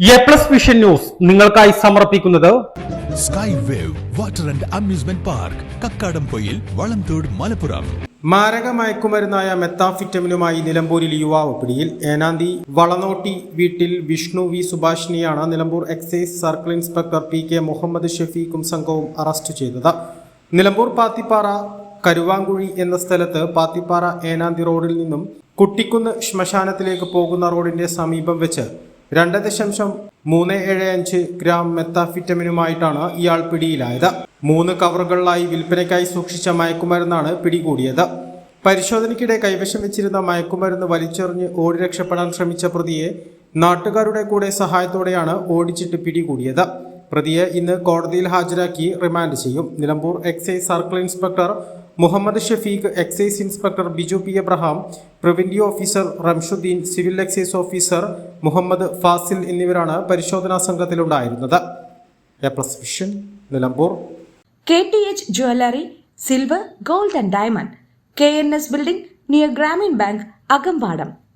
A plus vision news നിങ്ങൾക്കായി സമർപ്പിക്കുന്നത് sky wave water and amusement park Kakkadampoyil Valamthode Malappuram മാരക മയക്കുമരുന്നായ മെത്താഫിറ്റമിനുമായി നിലമ്പൂരിൽ യുവാവ് പിടിയിൽ. ഏനാന്തി വളനോട്ടി വീട്ടിൽ Vishnu V സുഭാഷിനെയാണ് Nilambur excise circle inspector P K Muhammad ഷെഫീഖും സംഘവും അറസ്റ്റ് ചെയ്തത്. നിലമ്പൂർ പാത്തിപ്പാറ കരുവാങ്കുഴി എന്ന സ്ഥലത്ത് പാത്തിപ്പാറ ഏനാന്തി റോഡിൽ നിന്നും കുട്ടിക്കുന്ന് ശ്മശാനത്തിലേക്ക് പോകുന്ന റോഡിന്റെ സമീപം വെച്ച് രണ്ട് ദശാംശം മൂന്ന് ഏഴ് അഞ്ച് ഗ്രാം മെത്താഫിറ്റമിനുമായിട്ടാണ് ഇയാൾ പിടിയിലായത്. മൂന്ന് കവറുകളിലായി വിൽപ്പനയ്ക്കായി സൂക്ഷിച്ച മയക്കുമരുന്നാണ് പിടികൂടിയത്. പരിശോധനയ്ക്കിടെ കൈവശം വെച്ചിരുന്ന മയക്കുമരുന്ന് വലിച്ചെറിഞ്ഞ് ഓടി രക്ഷപ്പെടാൻ ശ്രമിച്ച പ്രതിയെ നാട്ടുകാരുടെ കൂടെ സഹായത്തോടെയാണ് ഓടിച്ചിട്ട് പിടികൂടിയത്. പ്രതിയെ ഇന്ന് കോടതിയിൽ ഹാജരാക്കി റിമാൻഡ് ചെയ്യും. Nilambur excise circle inspector Muhammad Shafeeq excise inspector Biju P. Abraham preventive officer Ramshuddeen civil excise officer Muhammad Fazil എന്നിവരാണ് പരിശോധനാ സംഘത്തിലുണ്ടായിരുന്നത്. Nilambur. K T H jewellery silver gold and diamond. K N S building near Grameen bank Akampadam.